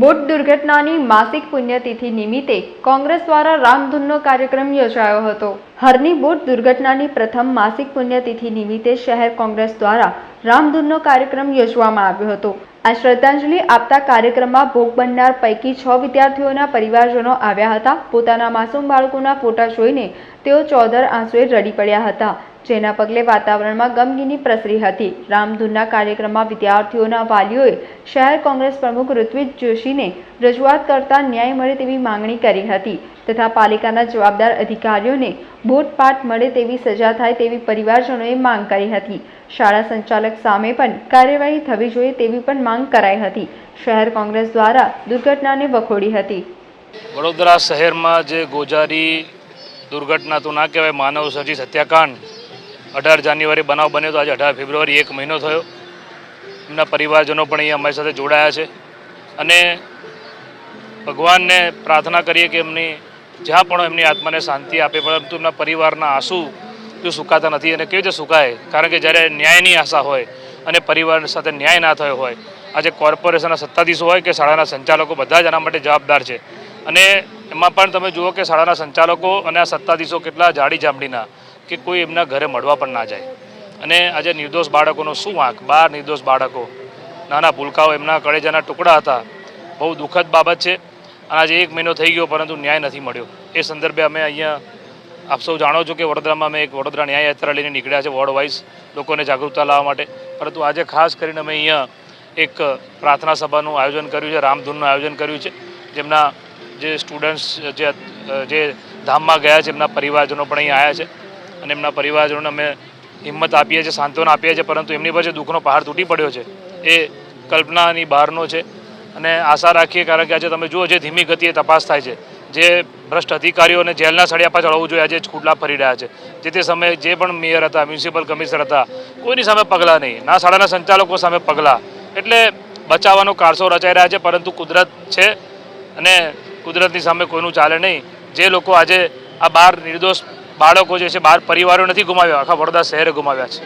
Boat દુર્ઘટનાની માસિક પુણ્યતિથિ નિમિત્તે કોંગ્રેસ દ્વારા રામધૂનનો કાર્યક્રમ યોજાયો હતો. હરની બોટ દુર્ઘટનાની પ્રથમ માસિક પુણ્યતિથિ નિમિત્તે શહેર કોંગ્રેસ દ્વારા રામધૂનનો કાર્યક્રમ યોજવામાં આવ્યો હતો. આ શ્રદ્ધાંજલિ આપતા કાર્યક્રમમાં ભોગ બનનાર પૈકી છ વિદ્યાર્થીઓના પરિવારજનો આવ્યા હતા. પોતાના માસૂમ બાળકોના ફોટા જોઈને તેઓ ચોદર આંસુએ રડી પડ્યા હતા. જેના પગલે વાતાવરણમાં ગમગીની પ્રસરી હતી. રામધૂનના કાર્યક્રમમાં વિદ્યાર્થીઓના વાલીઓએ શહેર કોંગ્રેસ પ્રમુખ ઋત્વિજ જોશીને રજૂઆત કરતા ન્યાય મળે તેવી માંગણી કરી હતી તથા પાલિકાના જવાબદાર અધિકારીઓને બોટપાટ મળે તેવી સજા થાય તેવી પરિવારજનોએ માંગ કરી હતી. શાળા સંચાલક સામે પણ કાર્યવાહી થવી જોઈએ તેવી પણ માંગ કરાઈ હતી. શહેર કોંગ્રેસ દ્વારા દુર્ઘટનાને વખોડી હતી. વડોદરા શહેરમાં જે ગોજારી દુર્ઘટના તો ના કહેવાય, માનવ સર્જિત હત્યાકાંડ અઢાર જાન્યુઆરી બનાવ બન્યો તો આજે અઢાર ફેબ્રુઆરી એક મહિનો થયો. એમના પરિવારજનો પણ અહીંયા અમારી સાથે જોડાયા છે. અને ભગવાનને પ્રાર્થના કરીએ કે એમની જ્યાં પણ એમની આત્માને શાંતિ આપે, પરંતુ એમના પરિવારના આંસુ જો સુકાતા નથી અને કેવી રીતે સુકાય? કારણ કે જ્યારે ન્યાયની આશા હોય અને પરિવાર સાથે ન્યાય ના થયો હોય, આજે કોર્પોરેશનના સત્તાધીશો હોય કે શાળાના સંચાલકો બધા જ આના માટે જવાબદાર છે. અને એમાં પણ તમે જુઓ કે શાળાના સંચાલકો અને આ સત્તાધીશો કેટલા જાડી જામડીના કે કોઈ એમના ઘરે મળવા પણ ના જાય. અને આજે નિર્દોષ બાળકોનો શું વાંક બાર નિર્દોષ બાળકો. નાના ભૂલકાઓ એમના કળેજાના ટુકડા હતા. બહુ દુઃખદ બાબત છે. અને આજે એક મહિનો થઈ ગયો પરંતુ ન્યાય નથી મળ્યો. એ સંદર્ભે અમે અહીંયા આપ સૌ જાણો છો કે વડોદરામાં અમે એક વડોદરા ન્યાય યાત્રા લઈને નીકળ્યા છે વોર્ડ વાઇઝ લોકોને જાગૃતતા લાવવા માટે. પરંતુ આજે ખાસ કરીને અમે અહીંયા એક પ્રાર્થના સભાનું આયોજન કર્યું છે, રામધૂનનું આયોજન કર્યું છે. જેમના જે સ્ટુડન્ટ્સ જે જે ધામમાં ગયા છે, એમના પરિવારજનો પણ અહીં આવ્યા છે. અને એમના પરિવારજનોને અમે હિંમત આપીએ છીએ, સાંત્વના આપીએ છીએ, પરંતુ એમની પર જે દુઃખનો પહાડ તૂટી પડ્યો છે, એ કલ્પનાની બહારનો છે. અને આશા રાખીએ, કારણ કે આજે તમે જુઓ, જે ધીમી ગતિએ તપાસ થાય છે, જે ભ્રષ્ટ અધિકારીઓને જેલના સળિયા પાછળ હોવું જોઈએ, આજે ખુલ્લા ફરી રહ્યા છે. જે તે સમયે જે પણ મેયર હતા, મ્યુનિસિપલ કમિશનર હતા, કોઈની સામે પગલાં નહીં. ના શાળાના સંચાલકો સામે પગલાં. એટલે બચાવવાનો કારસો રચાઈ રહ્યા છે, પરંતુ કુદરત છે અને કુદરતની સામે કોઈનું ચાલે નહીં. જે લોકો આજે આ બાર નિર્દોષ બાળકો જે છે, બાર પરિવારો નથી ગુમાવ્યા, આખા વડોદરા શહેરે ગુમાવ્યા છે.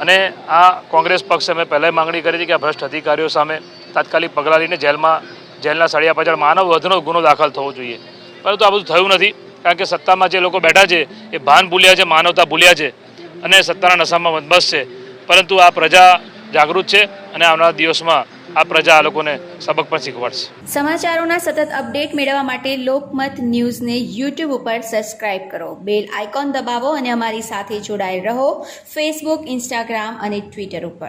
અને આ કોંગ્રેસ પક્ષે અમે પહેલાંય માંગણી કરી હતી કે આ ભ્રષ્ટ અધિકારીઓ સામે તાત્કાલિક પગલાં લઈને જેલમાં, જેલના સળિયા પાછળ માનવ વધનો ગુનો દાખલ થવો જોઈએ. પરંતુ આ બધું થયું નથી, કારણ કે સત્તામાં જે લોકો બેઠા છે, એ ભાન ભૂલ્યા છે, માનવતા ભૂલ્યા છે અને સત્તાના નશામાં મદબસ છે. પરંતુ આ પ્રજા જાગૃત છે અને આવનારા દિવસમાં આ પ્રજા લોકોને સબક પણ શીખવાડશે. સમાચારોના સતત અપડેટ મેળવવા માટે લોકમત ન્યૂઝને યુટ્યુબ ઉપર સબસ્ક્રાઇબ કરો. બેલ આઇકોન દબાવો અને અમારી સાથે જોડાયેલ રહો ફેસબુક, ઇન્સ્ટાગ્રામ અને ટ્વિટર ઉપર.